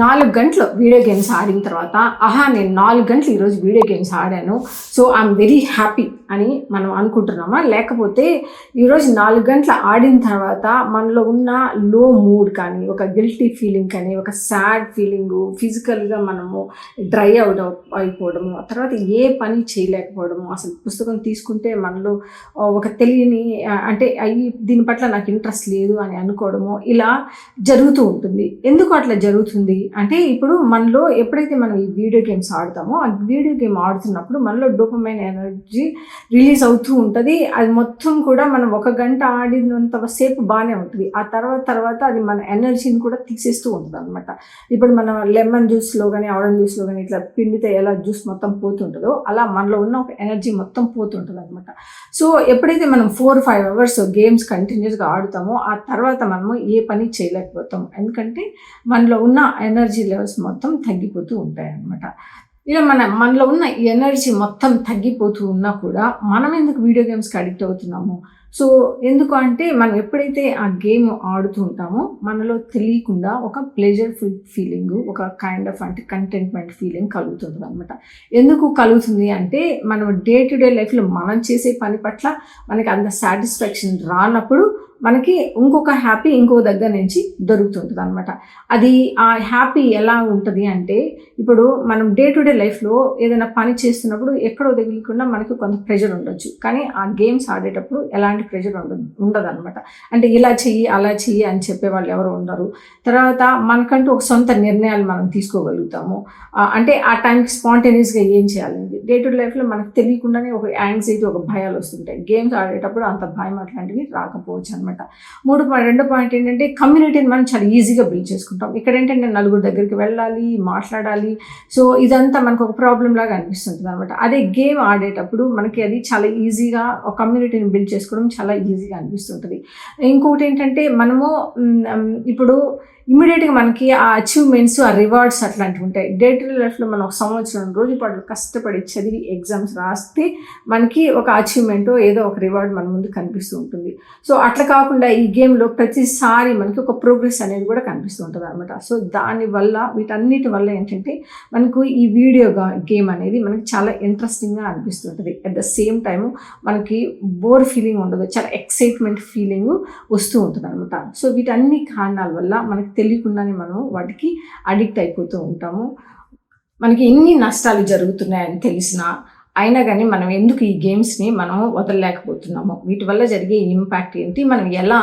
నాలుగు గంటలు video games ఆడిన తర్వాత ఆహా నేను నాలుగు గంటలు ఈరోజు వీడియో గేమ్స్ ఆడాను. సో ఐఎమ్ వెరీ హ్యాపీ అని మనం అనుకుంటున్నామా? లేకపోతే ఈరోజు నాలుగు గంటలు ఆడిన తర్వాత మనలో ఉన్న లో మూడ్ కానీ ఒక గిల్టీ ఫీలింగ్ కానీ ఒక సాడ్ ఫీలింగ్ ఫిజికల్గా మనము డ్రై అవుట్ అయిపోవడము ఆ తర్వాత ఏ పని చేయలేకపోవడము అసలు పుస్తకం తీసుకుంటే మనలో ఒక తెలియని అంటే అవి దీని పట్ల నాకు ఇంట్రెస్ట్ లేదు అని అనుకోవడము ఇలా జరుగుతూ ఉంటుంది. ఎందుకు అట్లా జరుగుతుంది? అంటే ఇప్పుడు మనలో ఎప్పుడైతే మనం ఈ వీడియో గేమ్స్ ఆడతామో ఆ వీడియో గేమ్ ఆడుతున్నప్పుడు మనలో డోపమైన ఎనర్జీ రిలీజ్ అవుతూ ఉంటుంది. అది మొత్తం కూడా మనం ఒక గంట ఆడినంత సేపు బాగానే ఉంటుంది. ఆ తర్వాత తర్వాత అది మన ఎనర్జీని కూడా తీసేస్తూ ఉంటుంది అనమాట ఇప్పుడు మనం లెమన్ జ్యూస్లో కానీ ఆరెంజ్ జ్యూస్లో కానీ ఇట్లా పిండితే ఎలా జ్యూస్ మొత్తం పోతుంటుందో అలా మనలో ఉన్న ఒక ఎనర్జీ మొత్తం పోతుంటుంది అనమాట సో ఎప్పుడైతే మనం ఫోర్ ఫైవ్ అవర్స్ గేమ్స్ కంటిన్యూస్గా ఆడుతామో ఆ తర్వాత మనము ఏ పని చేయలేకపోతాం. ఎందుకంటే మనలో ఉన్న ఎనర్జీ లెవెల్స్ మొత్తం తగ్గిపోతూ ఉంటాయన్నమాట. ఇలా మన మనలో ఉన్న ఎనర్జీ మొత్తం తగ్గిపోతూ ఉన్నా కూడా మనం ఎందుకు వీడియో గేమ్స్కి అడిక్ట్ అవుతున్నాము? సో ఎందుకు అంటే మనం ఎప్పుడైతే ఆ గేమ్ ఆడుతూ ఉంటామో మనలో తెలియకుండా ఒక ప్లెజర్ఫుల్ ఫీలింగ్ ఒక కైండ్ ఆఫ్ అంటే కంటెంట్మెంట్ ఫీలింగ్ కలుగుతుంది అనమాట ఎందుకు కలుగుతుంది అంటే మనం డే టు డే లైఫ్లో మనం చేసే పని పట్ల మనకి అంత సాటిస్ఫాక్షన్ రానప్పుడు మనకి ఇంకొక హ్యాపీ ఇంకో దగ్గర నుంచి దొరుకుతుంటుంది అనమాట అది ఆ హ్యాపీ ఎలా ఉంటుంది అంటే ఇప్పుడు మనం డే టు డే లైఫ్లో ఏదైనా పని చేస్తున్నప్పుడు ఎక్కడో తగిలికుండా మనకి కొంత ప్రెషర్ ఉండొచ్చు. కానీ ఆ గేమ్స్ ఆడేటప్పుడు ఎలాంటి ప్రెషర్ ఉండదు అనమాట అంటే ఇలా చెయ్యి అలా చెయ్యి అని చెప్పే వాళ్ళు ఎవరు ఉండరు. తర్వాత మనకంటూ ఒక సొంత నిర్ణయాలు మనం తీసుకోగలుగుతాము. అంటే ఆ టైంకి స్పాంటేనియస్గా ఏం చేయాలి? డే టు లైఫ్లో మనకు తెలియకుండానే ఒక యాంగ్జైటీ ఒక భయాలు వస్తుంటాయి. గేమ్స్ ఆడేటప్పుడు అంత భయం అట్లాంటివి రాకపోవచ్చు అనమాట మూడు పాయింట్ రెండు పాయింట్ ఏంటంటే కమ్యూనిటీని మనం చాలా ఈజీగా బిల్డ్ చేసుకుంటాం. ఇక్కడ ఏంటంటే నలుగురు దగ్గరికి వెళ్ళాలి మాట్లాడాలి. సో ఇదంతా మనకు ఒక ప్రాబ్లం లాగా అనిపిస్తుంటుంది అనమాట అదే గేమ్ ఆడేటప్పుడు మనకి అది చాలా ఈజీగా ఒక కమ్యూనిటీని బిల్డ్ చేసుకోవడం చాలా ఈజీగా అనిపిస్తుంటుంది. ఇంకొకటి ఏంటంటే మనము ఇప్పుడు ఇమీడియట్గా మనకి ఆ అచీవ్మెంట్స్ ఆ రివార్డ్స్ అట్లాంటివి ఉంటాయి. డే టు డే లైఫ్లో మనం ఒక సంవత్సరం రోజు పాటు కష్టపడి చదివి ఎగ్జామ్స్ రాస్తే మనకి ఒక అచీవ్మెంట్ ఏదో ఒక రివార్డ్ మన ముందు కనిపిస్తూ ఉంటుంది. సో అట్లా కాకుండా ఈ గేమ్లో ప్రతిసారి మనకి ఒక ప్రోగ్రెస్ అనేది కూడా కనిపిస్తూ ఉంటుంది అనమాట సో దానివల్ల వీటన్నిటి వల్ల ఏంటంటే మనకు ఈ వీడియో గేమ్ అనేది మనకి చాలా ఇంట్రెస్టింగ్గా అనిపిస్తుంటుంది అట్ ద సేమ్ టైము మనకి బోర్ ఫీలింగ్ ఉండదు. చాలా ఎక్సైట్మెంట్ ఫీలింగ్ వస్తూ ఉంటుంది అనమాట సో వీటన్ని కారణాల వల్ల మనకి తెలియకుండానే మనం వాటికి అడిక్ట్ అయిపోతూ ఉంటాము. మనకి ఎన్ని నష్టాలు జరుగుతున్నాయని తెలిసినా అయినా కానీ మనం ఎందుకు ఈ గేమ్స్ని మనం వదలలేకపోతున్నాము? వీటి వల్ల జరిగే ఇంపాక్ట్ ఏంటి? మనం ఎలా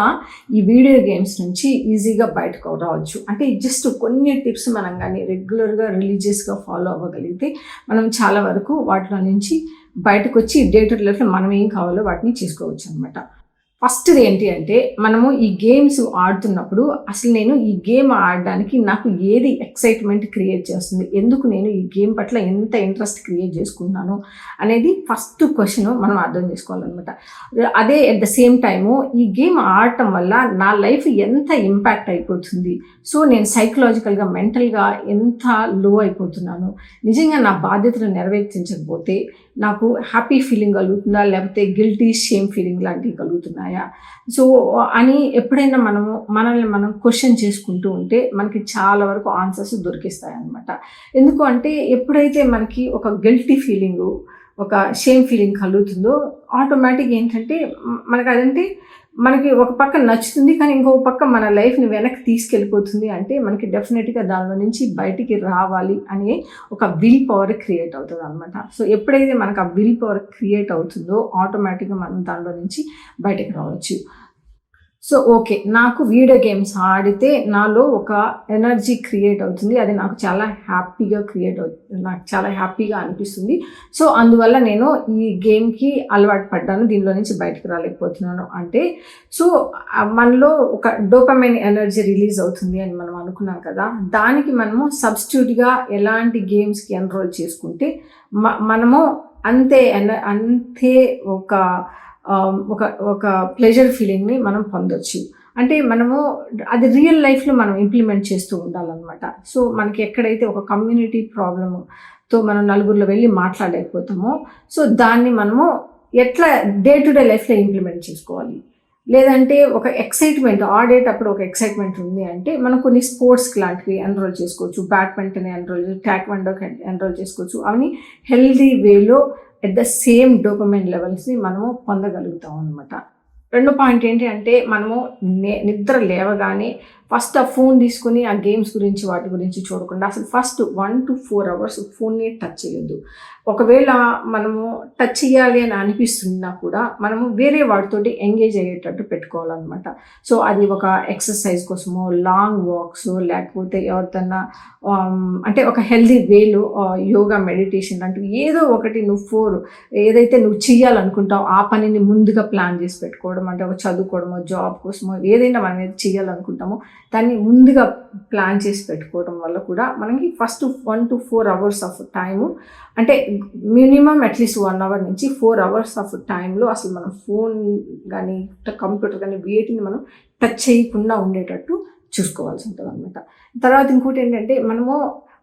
ఈ వీడియో గేమ్స్ నుంచి ఈజీగా బయటకు రావచ్చు? అంటే జస్ట్ కొన్ని టిప్స్ మనం కానీ రెగ్యులర్గా రిలీజియస్గా ఫాలో అవ్వగలిగితే మనం చాలా వరకు వాటిలో నుంచి బయటకు వచ్చి డే టు లైఫ్లో మనం ఏం కావాలో వాటిని చేసుకోవచ్చు అనమాట ఫస్ట్ది ఏంటి అంటే మనము ఈ గేమ్స్ ఆడుతున్నప్పుడు అసలు నేను ఈ గేమ్ ఆడడానికి నాకు ఏది ఎక్సైట్మెంట్ క్రియేట్ చేస్తుంది? ఎందుకు నేను ఈ గేమ్ పట్ల ఎంత ఇంట్రెస్ట్ క్రియేట్ చేసుకున్నాను అనేది ఫస్ట్ క్వశ్చన్ మనం అర్థం చేసుకోవాలన్నమాట. అదే అట్ ద సేమ్ టైము ఈ గేమ్ ఆడటం వల్ల నా లైఫ్ ఎంత ఇంపాక్ట్ అయిపోతుంది? సో నేను సైకలాజికల్గా మెంటల్గా ఎంత లో అయిపోతున్నాను? నిజంగా నా బాధ్యతలు నెరవేర్చించకపోతే నాకు హ్యాపీ ఫీలింగ్ కలుగుతుందా? లేకపోతే గిల్టీ షేమ్ ఫీలింగ్ లాంటివి కలుగుతున్నాయా? సో అని ఎప్పుడైనా మనము మనల్ని మనం క్వశ్చన్ చేసుకుంటూ ఉంటే మనకి చాలా వరకు ఆన్సర్స్ దొరికిస్తాయి అన్నమాట ఎందుకు అంటే ఎప్పుడైతే మనకి ఒక గిల్టీ ఫీలింగు ఒక షేమ్ ఫీలింగ్ కలుగుతుందో ఆటోమేటిక్ ఏంటంటే మనకు మనకి అదంటే మనకి ఒక పక్క నచ్చుతుంది కానీ ఇంకొక పక్క మన లైఫ్ని వెనక్కి తీసుకెళ్ళిపోతుంది అంటే మనకి డెఫినెట్గా దానిలో నుంచి బయటికి రావాలి అనే ఒక విల్ పవర్ క్రియేట్ అవుతుంది అనమాట సో ఎప్పుడైతే మనకు ఆ విల్ పవర్ క్రియేట్ అవుతుందో ఆటోమేటిక్గా మనం దానిలో నుంచి బయటకు రావచ్చు. So okay. నాకు వీడియో గేమ్స్ ఆడితే నాలో ఒక ఎనర్జీ క్రియేట్ అవుతుంది. అది నాకు చాలా హ్యాపీగా క్రియేట్ అవుతుంది నాకు చాలా హ్యాపీగా అనిపిస్తుంది. సో అందువల్ల నేను ఈ గేమ్కి అలవాటు పడ్డాను. దీనిలో నుంచి బయటకు రాలేకపోతున్నాను. అంటే సో మనలో ఒక డోపమైన్ ఎనర్జీ రిలీజ్ అవుతుంది అని మనం అనుకున్నాం కదా. దానికి మనము సబ్స్టిట్యూట్గా ఎలాంటి గేమ్స్కి ఎన్రోల్ చేసుకుంటే మ- మనము అంతే ఎన అంతే ఒక ఒక ఒక ప్లెజర్ ఫీలింగ్ని మనం పొందొచ్చు. అంటే మనము అది రియల్ లైఫ్లో మనం ఇంప్లిమెంట్ చేస్తూ ఉండాలన్నమాట. సో మనకి ఎక్కడైతే ఒక కమ్యూనిటీ ప్రాబ్లమ్తో మనం నలుగురిలో వెళ్ళి మాట్లాడలేకపోతామో సో దాన్ని మనము ఎట్లా డే టు డే లైఫ్లో ఇంప్లిమెంట్ చేసుకోవాలి? లేదంటే ఒక ఎక్సైట్మెంట్ ఆడేటప్పుడు ఒక ఎక్సైట్మెంట్ ఉంది అంటే మనం కొన్ని స్పోర్ట్స్ లాంటివి ఎన్రోల్ చేసుకోవచ్చు. బ్యాడ్మింటన్ ఎన్రోల్ ట్యాక్వండో ఎన్రోల్ చేసుకోవచ్చు. అవన్నీ హెల్దీ వేలో ఎట్ ద సేమ్ డోపమైన్ లెవెల్స్ని మనము పొందగలుగుతాం అనమాట రెండో పాయింట్ ఏంటి అంటే మనము నే- నిద్ర లేవగానే ఫస్ట్ ఆ ఫోన్ తీసుకుని ఆ గేమ్స్ గురించి వాటి గురించి చూడకుండా అసలు first one to four hours ఫోన్ని టచ్ చేయొద్దు. ఒకవేళ మనము టచ్ చేయాలి అని అనిపిస్తున్నా కూడా మనము వేరే వాటితోటి ఎంగేజ్ అయ్యేటట్టు పెట్టుకోవాలన్నమాట. సో అది ఒక ఎక్సర్సైజ్ కోసమో లాంగ్ వాక్స్ లేకపోతే ఎవరితన్నా అంటే ఒక హెల్దీ వేలో యోగా మెడిటేషన్ లాంటివి ఏదో ఒకటి నువ్వు ఫోర్ ఏదైతే నువ్వు చేయాలనుకుంటావు ఆ పనిని ముందుగా ప్లాన్ చేసి పెట్టుకోవడం అంటే ఒక చదువుకోవడమో జాబ్ కోసమో ఏదైనా మనం ఏది చేయాలనుకుంటామో దాన్ని ముందుగా ప్లాన్ చేసి పెట్టుకోవడం వల్ల కూడా మనకి first one to four hours of time అంటే minimum at least one hour నుంచి ఫోర్ అవర్స్ ఆఫ్ టైంలో అసలు మనం ఫోన్ కానీ కంప్యూటర్ కానీ వేటిని మనం టచ్ చేయకుండా ఉండేటట్టు చూసుకోవాల్సి ఉంటుంది అనమాట తర్వాత ఇంకోటి ఏంటంటే మనము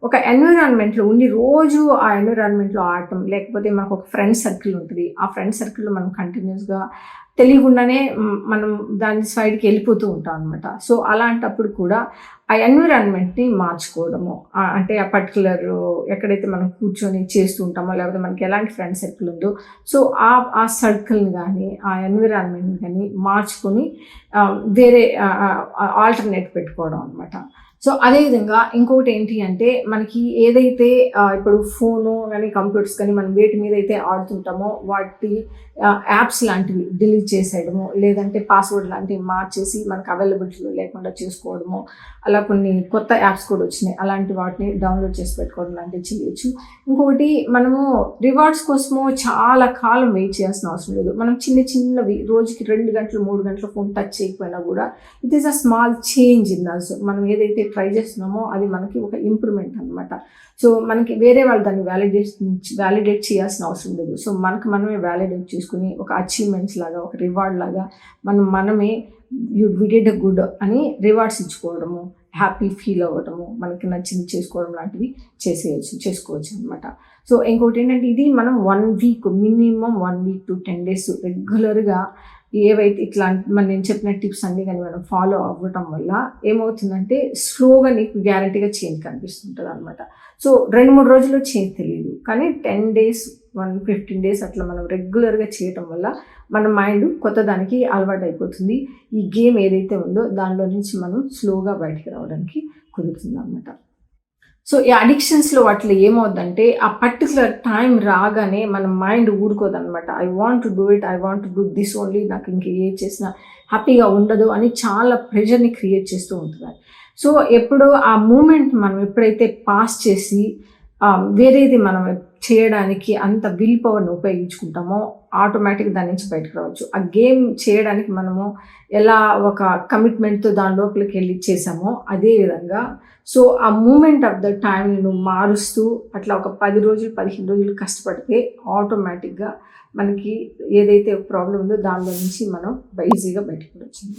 ఒక ఎన్విరాన్మెంట్లో ఉండి రోజు ఆ ఎన్విరాన్మెంట్లో ఆడటం లేకపోతే మనకు ఒక ఫ్రెండ్ సర్కిల్ ఉంటుంది. ఆ ఫ్రెండ్ సర్కిల్లో మనం కంటిన్యూస్గా తెలియకుండానే మనం దాని సైడ్కి వెళ్ళిపోతూ ఉంటాం అనమాట సో అలాంటప్పుడు కూడా ఆ ఎన్విరాన్మెంట్ని మార్చుకోవడము అంటే ఆ పర్టికులర్ ఎక్కడైతే మనం కూర్చొని చేస్తూ ఉంటామో లేకపోతే మనకి ఎలాంటి ఫ్రెండ్ సర్కిల్ ఉందో సో ఆ ఆ సర్కిల్ని కానీ ఆ ఎన్విరాన్మెంట్ని కానీ మార్చుకొని వేరే ఆల్టర్నేట్ పెట్టుకోవడం అనమాట సో అదేవిధంగా ఇంకొకటి ఏంటి అంటే మనకి ఏదైతే ఇప్పుడు ఫోను కానీ కంప్యూటర్స్ కానీ మనం వేటి మీద అయితే ఆడుతుంటామో వాటి యాప్స్ లాంటివి డిలీట్ చేసేయడము లేదంటే పాస్వర్డ్ లాంటివి మార్చేసి మనకు అవైలబిలిటీలో లేకుండా చేసుకోవడము అలా కొన్ని కొత్త యాప్స్ కూడా వచ్చినాయి. అలాంటి వాటిని డౌన్లోడ్ చేసి పెట్టుకోవడం లాంటివి చేయొచ్చు. ఇంకొకటి మనము రివార్డ్స్ కోసము చాలా కాలం వెయిట్ చేయాల్సిన అవసరం లేదు. మనం చిన్న చిన్నవి రోజుకి రెండు గంటలు మూడు గంటలు ఫోన్ టచ్ చేయకపోయినా కూడా it is a small change in us. మనం ఏదైతే ట్రై చేస్తున్నామో అది మనకి ఒక ఇంప్రూవ్మెంట్ అనమాట సో మనకి వేరే వాళ్ళు దాన్ని వ్యాలిడేట్ వ్యాలిడేట్ చేయాల్సిన అవసరం లేదు. సో మనకు మనమే వ్యాలిడేట్ చేసుకుని ఒక అచీవ్మెంట్స్ లాగా ఒక రివార్డ్ లాగా మనం మనమే యూ విడెడ్ గుడ్ అని రివార్డ్స్ ఇచ్చుకోవడము హ్యాపీ ఫీల్ అవ్వడము మనకి నచ్చింది చేసుకోవడం లాంటివి చేసేయచ్చు చేసుకోవచ్చు అనమాట సో ఇంకోటి ఏంటంటే ఇది మనం one week minimum one week to ten days రెగ్యులర్గా ఏవైతే ఇట్లా మన నేను చెప్పిన టిప్స్ అన్ని కానీ మనం ఫాలో అవ్వటం వల్ల ఏమవుతుందంటే స్లోగా నీకు గ్యారంటీగా చేంజ్ కనిపిస్తుంటుంది అనమాట సో రెండు మూడు రోజుల్లో చేంజ్ తెలియదు కానీ ten days one fifteen days అట్లా మనం రెగ్యులర్గా చేయటం వల్ల మన మైండ్ కొత్త దానికి అలవాటు అయిపోతుంది ఈ గేమ్ ఏదైతే ఉందో దానిలో నుంచి మనం స్లోగా బయటికి రావడానికి కుదురుతుంది అనమాట సో ఈ అడిక్షన్స్లో వాటిలో ఏమవుద్దంటే ఆ పర్టికులర్ టైం రాగానే మన mind ఊరుకోదనమాట I want to do it I want to do this only నాకు ఇంక ఏ చేసినా హ్యాపీగా ఉండదు అని చాలా ప్రెషర్ని క్రియేట్ చేస్తూ ఉంటుంది సో ఎప్పుడు ఆ మూమెంట్ మనం ఎప్పుడైతే పాస్ చేసి వేరేది మనం చేయడానికి అంత విల్ పవర్ని ఉపయోగించుకుంటామో ఆటోమేటిక్ దాని నుంచి బయటకు రావచ్చు. ఆ గేమ్ చేయడానికి మనము ఎలా ఒక కమిట్మెంట్తో దాని లోపలికి వెళ్ళి చేసామో అదే విధంగా సో ఆ మూమెంట్ ఆఫ్ ద టైం నువ్వు మారుస్తూ అట్లా ఒక పది రోజులు పదిహేను రోజులు కష్టపడితే ఆటోమేటిక్గా మనకి ఏదైతే ప్రాబ్లం ఉందో దానిలో నుంచి మనం ఈజీగా బయటకు వచ్చింది